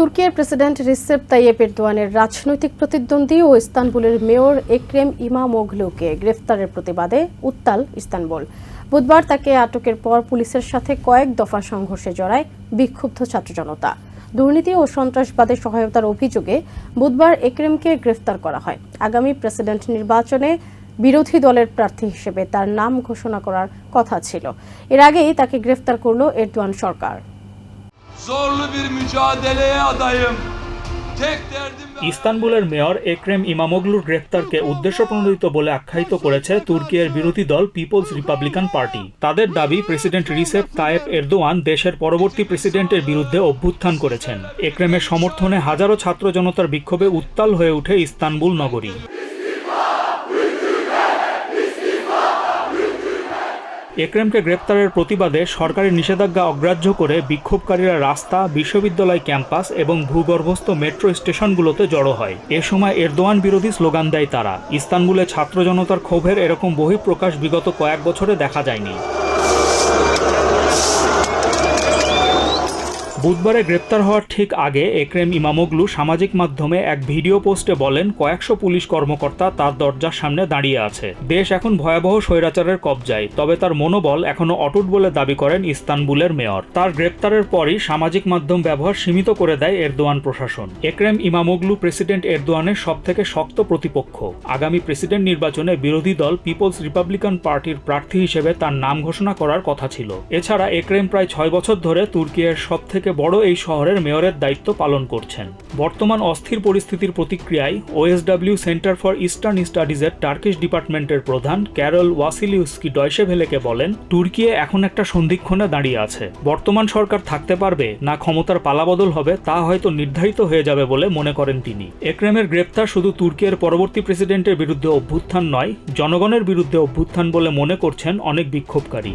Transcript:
তুর্কির president Recep Tayyip এরদোয়ানের রাজনৈতিক প্রতিদ্বন্দ্বী ও ইস্তানবুলের মেয়র এক্রেম ইমামোগলুকে গ্রেফতারের প্রতিবাদে উত্তাল ইস্তানবুল। বুধবার তাকে আটকের পর পুলিশের সাথে কয়েক দফা সংঘর্ষে জড়ায় বিক্ষুব্ধ ছাত্র জনতা। দুর্নীতি ও সন্ত্রাসবাদে সহায়তার অভিযোগে বুধবার একরেমকে গ্রেফতার করা হয়। আগামী প্রেসিডেন্ট নির্বাচনে বিরোধী দলের প্রার্থী হিসেবে তার নাম ঘোষণা করার কথা ছিল। এর আগেই তাকে গ্রেফতার করল এরদোয়ান সরকার। Zorlu bir mücadeleye adayım. Tek derdim ইস্তানবুলের মেয়র একরেম ইমামোগলুর গ্রেফতারকে উদ্দেশ্যপ্রণোদিত বলে আখ্যায়িত করেছে তুর্কির বিরোধী দল পিপলস রিপাবলিকান পার্টি। তাদের দাবি প্রেসিডেন্ট রিসেপ তায়েব এরদোয়ান দেশের পরবর্তী প্রেসিডেন্টের বিরুদ্ধে অভ্যুত্থান করেছেন। এক্রেমের সমর্থনে হাজারো ছাত্র জনতার বিক্ষোভে উত্তাল হয়ে ওঠে ইস্তানবুল নগরী। একরেমকে গ্রেপ্তারের প্রতিবাদে সরকারি নিষেধাজ্ঞা অগ্রাহ্য করে বিক্ষোভকারীরা রাস্তা, বিশ্ববিদ্যালয় ক্যাম্পাস এবং ভূগর্ভস্থ মেট্রো স্টেশনগুলোতে জড়ো হয়। এ সময় এরদোয়ান বিরোধী স্লোগান দেয় তারা, ইস্তানবুলে ছাত্র জনতার ক্ষোভের এরকম বহিঃপ্রকাশ বিগত কয়েক বছরে দেখা যায়নি। বুধবারে গ্রেপ্তার হওয়ার ঠিক আগে একরেম ইমামোগলু সামাজিক মাধ্যমে এক ভিডিও পোস্টে বলেন, কয়েকশো পুলিশ কর্মকর্তা তার দরজার সামনে দাঁড়িয়ে আছে। দেশ এখন ভয়াবহ স্বৈরাচারের কবজায়, তবে তার মনোবল এখনও অটুট বলে দাবি করেন ইস্তানবুলের মেয়র। তার গ্রেপ্তারের পরই সামাজিক মাধ্যম ব্যবহার সীমিত করে দেয় এরদোয়ান প্রশাসন। একরেম ইমামোগলু প্রেসিডেন্ট এরদোয়ানের সবথেকে শক্ত প্রতিপক্ষ। আগামী প্রেসিডেন্ট নির্বাচনে বিরোধী দল পিপলস রিপাবলিকান পার্টির প্রার্থী হিসেবে তার নাম ঘোষণা করার কথা ছিল। এছাড়া একরেম প্রায় ছয় বছর ধরে তুর্কিয়ের সব থেকে বড় এই শহরের মেয়রের দায়িত্ব পালন করছেন। বর্তমান অস্থির পরিস্থিতির প্রতিক্রিয়ায় ওএসডব্লিউ সেন্টার ফর ইস্টার্ন স্টাডিজের টার্কিশ ডিপার্টমেন্টের প্রধান ক্যারল ওয়াসিলিউস্কি ডয়সে ভেলেকে বলেন তুর্কি এখন একটা সন্ধিক্ষণে দাঁড়িয়ে আছে। বর্তমান সরকার থাকতে পারবে, না ক্ষমতার পালাবদল হবে, তা হয়তো নির্ধারিত হয়ে যাবে বলে মনে করেন তিনি। একরেমের গ্রেপ্তার শুধু তুর্কিয়ের পরবর্তী প্রেসিডেন্টের বিরুদ্ধে অভ্যুত্থান নয়, জনগণের বিরুদ্ধে অভ্যুত্থান বলে মনে করছেন অনেক বিক্ষোভকারী।